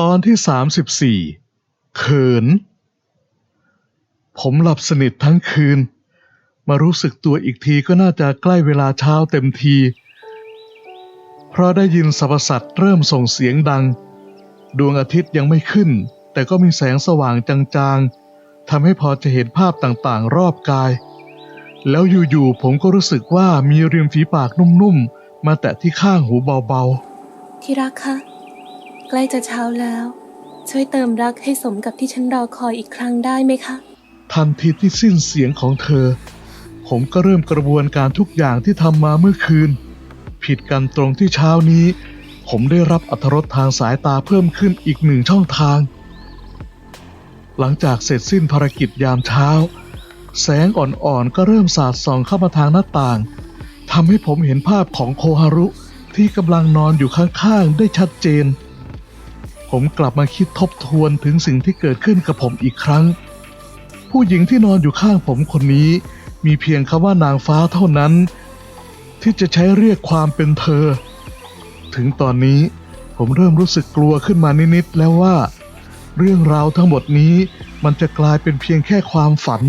ตอนที่สามสิบสี่ เขิน ผมหลับสนิททั้งคืน มารู้สึกตัวอีกทีก็น่าจะใกล้เวลาเช้าเต็มที เพราะได้ยินสรรพสัตว์เริ่มส่งเสียงดัง ดวงอาทิตย์ยังไม่ขึ้น แต่ก็มีแสงสว่างจางๆ ทำให้พอจะเห็นภาพต่างๆ รอบกาย แล้วอยู่ๆ ผมก็รู้สึกว่ามีริมฝีปากนุ่มๆ มาแตะที่ข้างหูเบาๆ ที่รักคะ ใกล้จะเช้าแล้ว ช่วยเติมรักให้สมกับที่ฉันรอคอยอีกครั้งได้ไหมคะ ทันทีที่สิ้นเสียงของเธอ ผมก็เริ่มกระบวนการทุกอย่างที่ทำมาเมื่อคืน ผิดกันตรงที่เช้านี้ ผมได้รับอรรถรสทางสายตาเพิ่มขึ้นอีกหนึ่งช่องทาง หลังจากเสร็จสิ้นภารกิจยามเช้า แสงอ่อนๆ ก็เริ่มสาดส่องเข้ามาทางหน้าต่างทำให้ผมเห็นภาพของโคฮารุที่กำลังนอนอยู่ข้างๆ ได้ชัดเจน ผมกลับมาคิดทบทวนถึงสิ่งที่เกิดขึ้นกับผมอีกครั้ง ผู้หญิงที่นอนอยู่ข้างผมคนนี้ มีเพียงคำว่านางฟ้าเท่านั้น ที่จะใช้เรียกความเป็นเธอ ถึงตอนนี้ผมเริ่มรู้สึกกลัวขึ้นมานิดๆแล้วว่า เรื่องราวทั้งหมดนี้มันจะกลายเป็นเพียงแค่ความฝัน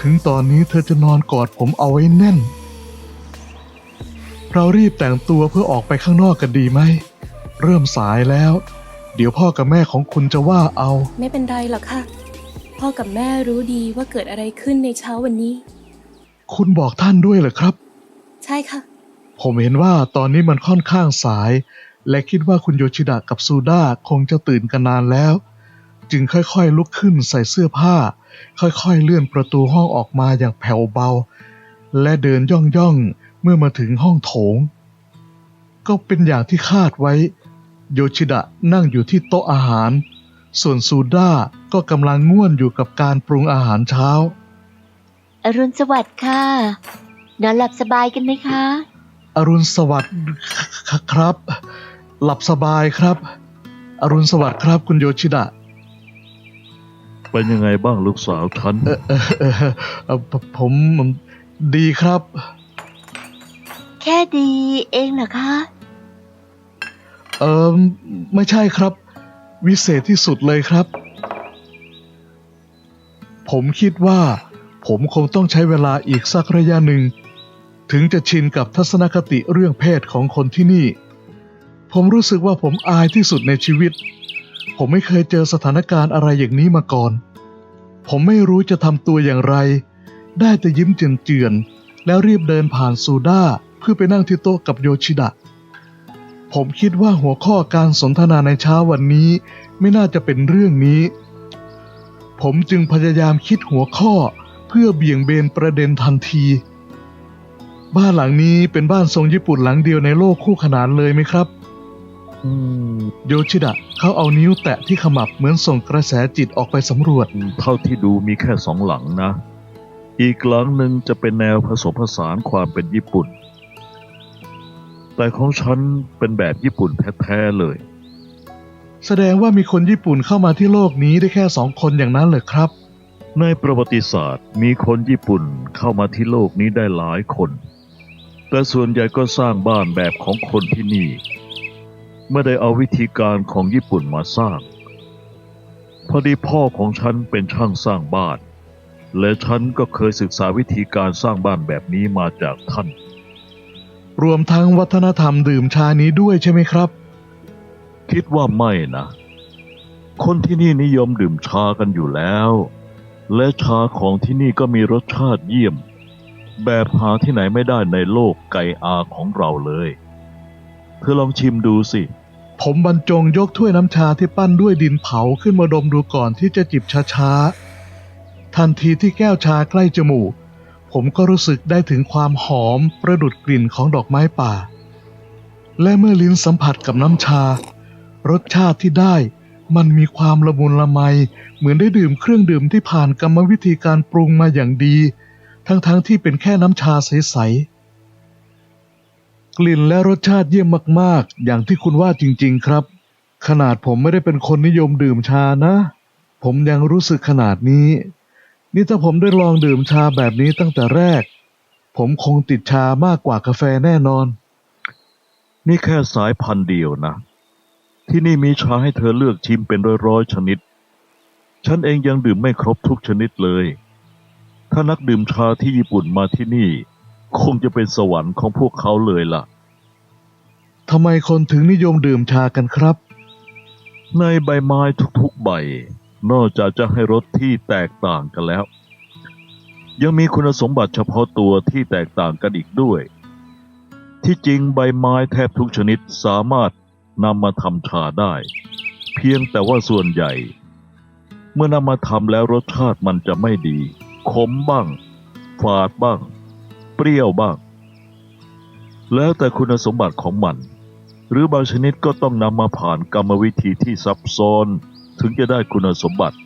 ถึงตอนนี้เธอจะนอนกอดผมเอาไว้แน่น เรารีบแต่งตัวเพื่อออกไปข้างนอกกันดีไหม เริ่มสายแล้ว เดี๋ยวพ่อกับแม่ของคุณจะว่าเอา ไม่เป็นไรหรอกค่ะ พ่อกับแม่รู้ดีว่าเกิดอะไรขึ้นในเช้าวันนี้ คุณบอกท่านด้วยเหรอครับ ใช่ค่ะ ผมเห็นว่าตอนนี้มันค่อนข้างสาย และคิดว่าคุณโยชิดะกับซูด้าคงจะตื่นกันนานแล้ว จึงค่อยๆลุกขึ้นใส่เสื้อผ้า ค่อยๆเลื่อนประตูห้องออกมาอย่างแผ่วเบา และเดินย่องๆเมื่อมาถึงห้องโถง ก็เป็นอย่างที่คาดไว้ โยชิดะนั่งอยู่ที่โต๊ะอาหาร ส่วนซูด้าก็กำลังง่วนอยู่กับการปรุงอาหารเช้า อรุณสวัสดิ์ค่ะ นอนหลับสบายกันไหมคะ อรุณสวัสดิ์คครับ หลับสบายครับ อรุณสวัสดิ์ครับคุณโยชิดะ เป็นยังไงบ้างลูกสาวฉันเออเออเออเอ่อผมผมดีครับ แค่ดีเองเหรอคะ เออไม่ใช่ครับ วิเศษที่สุดเลยครับ ผมคิดว่า ผมคงต้องใช้เวลาอีกสักระยะหนึ่ง ถึงจะชินกับทัศนคติเรื่องเพศของคนที่นี่ ผมรู้สึกว่าผมอายที่สุดในชีวิต ผมไม่เคยเจอสถานการณ์อะไรอย่างนี้มาก่อน ผมไม่รู้จะทำตัวอย่างไร ได้แต่ยิ้มเจือนๆแล้วรีบเดินผ่านซูด้าเพื่อไปนั่งที่โต๊ะกับโยชิดะ ผมคิดว่าหัวข้อการสนทนาในเช้าวันนี้ไม่น่าจะเป็นเรื่องนี้ ผมจึงพยายามคิดหัวข้อเพื่อเบี่ยงเบนประเด็นทันที บ้านหลังนี้เป็นบ้านทรงญี่ปุ่นหลังเดียวในโลกคู่ขนานเลยไหมครับอืมโยชิดะเขาเอานิ้วแตะที่ขมับเหมือนส่งกระแสจิตออกไปสำรวจ เท่าที่ดูมีแค่สองหลังนะ อีกหลังหนึ่งจะเป็นแนวผสมผสานความเป็นญี่ปุ่น แต่ของฉันเป็นแบบญี่ปุ่นแท้ๆเลย แสดงว่ามีคนญี่ปุ่นเข้ามาที่โลกนี้ได้แค่สองคนอย่างนั้นเหรอครับ ในประวัติศาสตร์มีคนญี่ปุ่นเข้ามาที่โลกนี้ได้หลายคน แต่ส่วนใหญ่ก็สร้างบ้านแบบของคนที่นี่ ไม่ได้เอาวิธีการของญี่ปุ่นมาสร้าง พอดีพ่อของฉันเป็นช่างสร้างบ้าน และฉันก็เคยศึกษาวิธีการสร้างบ้านแบบนี้มาจากท่าน รวมทั้งวัฒนธรรมดื่มชานี้ด้วยใช่ไหมครับ คิดว่าไม่นะ คนที่นี่นิยมดื่มชากันอยู่แล้ว และชาของที่นี่ก็มีรสชาติเยี่ยม แบบหาที่ไหนไม่ได้ในโลกไกอาของเราเลยเธอลองชิมดูสิ ผมบรรจงยกถ้วยน้ำชาที่ปั้นด้วยดินเผาขึ้นมาดมดูก่อนที่จะจิบช้าๆทันทีที่แก้วชาใกล้จมูก ผมก็รู้สึกได้ถึงความหอมประดุดกลิ่นของดอกไม้ป่า และเมื่อลิ้นสัมผัสกับน้ำชา รสชาติที่ได้มันมีความละมุนละไม เหมือนได้ดื่มเครื่องดื่มที่ผ่านกรรมวิธีการปรุงมาอย่างดี ทั้งๆที่เป็นแค่น้ำชาใสๆ กลิ่นและรสชาติเยี่ยมมากๆ อย่างที่คุณว่าจริง ๆ ครับ ขนาดผมไม่ได้เป็นคนนิยมดื่มชานะ ผมยังรู้สึกขนาดนี้ นี่ถ้าผมได้ลองดื่มชาแบบนี้ตั้งแต่แรก ผมคงติดชามากกว่ากาแฟแน่นอน นี่แค่สายพันธุ์เดียวนะ ที่นี่มีชาให้เธอเลือกชิมเป็นร้อยๆชนิด ฉันเองยังดื่มไม่ครบทุกชนิดเลย ถ้านักดื่มชาที่ญี่ปุ่นมาที่นี่ คงจะเป็นสวรรค์ของพวกเขาเลยล่ะทำไมคนถึงนิยมดื่มชากันครับ ในใบไม้ทุกๆใบ นอกจากจะให้รสที่แตกต่างกันแล้ว ยังมีคุณสมบัติเฉพาะตัวที่แตกต่างกันอีกด้วย ที่จริงใบไม้แทบทุกชนิดสามารถนำมาทำชาได้ เพียงแต่ว่าส่วนใหญ่ เมื่อนำมาทำแล้วรสชาติมันจะไม่ดี ขมบ้าง ฝาดบ้าง เปรี้ยวบ้าง แล้วแต่คุณสมบัติของมัน หรือบางชนิดก็ต้องนำมาผ่านกรรมวิธีที่ซับซ้อน ถึงจะได้คุณสมบัติ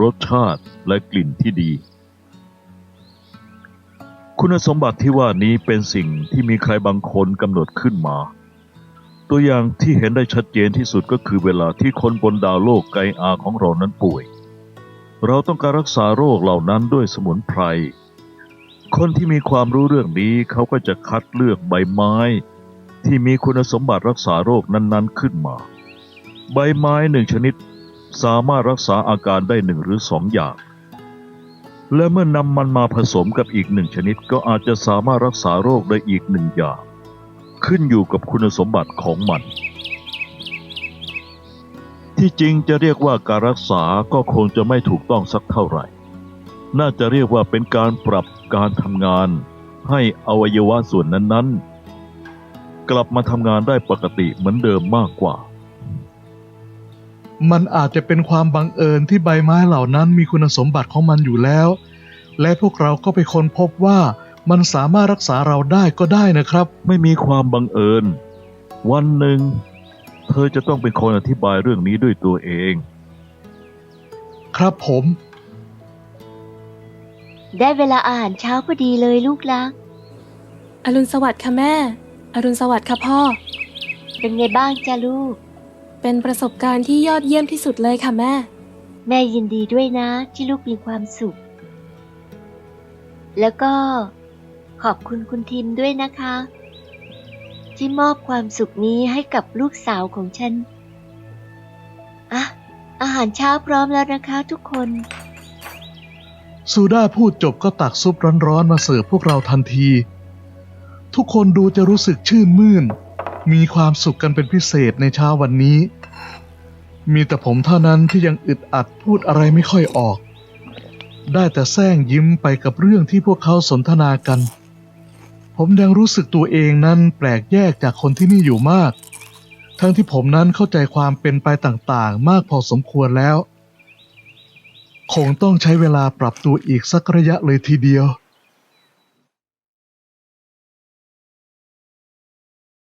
รสชาติและกลิ่นที่ดี คุณสมบัติที่ว่านี้เป็นสิ่งที่มีใครบางคนกำหนดขึ้นมา ตัวอย่างที่เห็นได้ชัดเจนที่สุดก็คือเวลาที่คนบนดาวโลกไกอาของเรานั้นป่วย เราต้องการรักษาโรคเหล่านั้นด้วยสมุนไพร คนที่มีความรู้เรื่องนี้เขาก็จะคัดเลือกใบไม้ที่มีคุณสมบัติรักษาโรคนั้น ๆ ขึ้นมา ใบไม้หนึ่งชนิด สามารถรักษาอาการได้หนึ่งหรือสองอย่าง และเมื่อนำมันมาผสมกับอีกหนึ่งชนิดก็อาจจะสามารถรักษาโรคได้อีกหนึ่งอย่าง ขึ้นอยู่กับคุณสมบัติของมัน ที่จริงจะเรียกว่าการรักษาก็คงจะไม่ถูกต้องสักเท่าไหร่ น่าจะเรียกว่าเป็นการปรับการทำงาน ให้อวัยวะส่วนนั้นๆ กลับมาทำงานได้ปกติเหมือนเดิมมากกว่า มันอาจจะเป็นความบังเอิญที่ใบไม้เหล่านั้นมีคุณสมบัติของมันอยู่แล้ว และพวกเราก็ไปค้นพบว่ามันสามารถรักษาเราได้ก็ได้นะครับ ไม่มีความบังเอิญ วันหนึ่ง เธอจะต้องเป็นคนอธิบายเรื่องนี้ด้วยตัวเอง ครับผม ได้เวลาอาหารเช้าพอดีเลยลูกรัก อรุณสวัสดิ์ค่ะแม่ อรุณสวัสดิ์ค่ะพ่อ เป็นไงบ้างจ้าลูก เป็นประสบการณ์ที่ยอดเยี่ยมที่สุดเลยค่ะแม่ แม่ยินดีด้วยนะที่ลูกมีความสุข แล้วก็ขอบคุณคุณทิมด้วยนะคะ ที่มอบความสุขนี้ให้กับลูกสาวของฉันอะอาหารเช้าพร้อมแล้วนะคะทุกคน ซูด้าพูดจบก็ตักซุปร้อนๆมาเสิร์ฟพวกเราทันที ทุกคนดูจะรู้สึกชื่นมื่น มีความสุขกันเป็นพิเศษในเช้าวันนี้ มีแต่ผมเท่านั้นที่ยังอึดอัดพูดอะไรไม่ค่อยออก ได้แต่แซงยิ้มไปกับเรื่องที่พวกเขาสนทนากัน ผมยังรู้สึกตัวเองนั้นแปลกแยกจากคนที่นี่อยู่มาก ทั้งที่ผมนั้นเข้าใจความเป็นไปต่างๆ มากพอสมควรแล้ว คงต้องใช้เวลาปรับตัวอีกสักระยะเลยทีเดียว